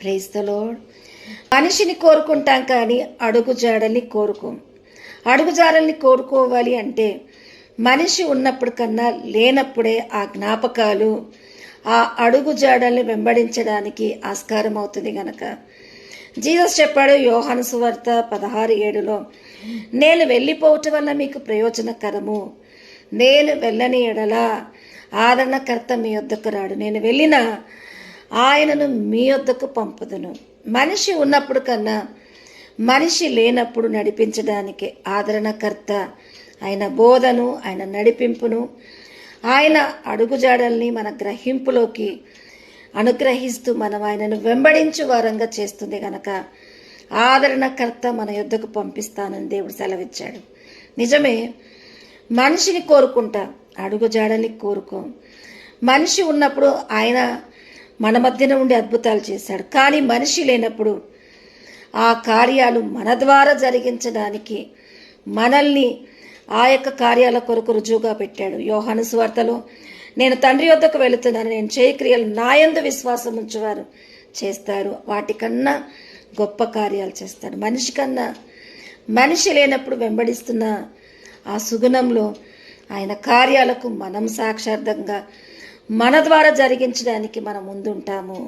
ప్రైస్తలో మనిషిని కోరుకుంటాం కానీ అడుగు జాడల్ని కోరుకోం. అడుగు జాడల్ని కోరుకోవాలి అంటే మనిషి ఉన్నప్పుడు కన్నా లేనప్పుడే ఆ జ్ఞాపకాలు ఆ అడుగు జాడల్ని వెంబడించడానికి ఆస్కారం అవుతుంది గనక. జీసస్ చెప్పాడు యోహాను సువార్త పదహారు ఏడులో నేను వెళ్ళిపోవటం వల్ల మీకు ప్రయోజనకరము. నేను వెళ్ళని ఎడల ఆదరణకర్త మీ వద్దకు రాడు. నేను వెళ్ళిన ఆయనను మీ వద్దకు పంపుదును. మనిషి ఉన్నప్పుడు కన్నా మనిషి లేనప్పుడు నడిపించడానికి ఆదరణకర్త. ఆయన బోధను ఆయన నడిపింపును ఆయన అడుగుజాడల్ని మన గ్రహింపులోకి అనుగ్రహిస్తూ మనం ఆయనను వెంబడించు వారంగా చేస్తుంది గనక ఆదరణకర్త మన యుద్ధకు పంపిస్తానని దేవుడు సెలవిచ్చాడు. నిజమే మనిషిని కోరుకుంటా అడుగుజాడల్ని కోరుకో. మనిషి ఉన్నప్పుడు ఆయన మన మధ్యన ఉండి అద్భుతాలు చేశాడు. కానీ మనిషి లేనప్పుడు ఆ కార్యాలు మన ద్వారా జరిగించడానికి మనల్ని ఆ యొక్క కార్యాల కొరకు రుజువుగా పెట్టాడు. యోహాను సువార్తలో నేను తండ్రి వద్దకు వెళుతున్నాను. నేను చేయక్రియలు నాయందు విశ్వాసం ఉంచేవారు చేస్తారు. వాటికన్నా గొప్ప కార్యాలు చేస్తాడు. మనిషి కన్నా మనిషి లేనప్పుడు వెంబడిస్తున్న ఆ సుగుణంలో ఆయన కార్యాలకు మనం సాక్షార్థంగా మన ద్వారా జరిగించడానికి మనం ముందుంటాము.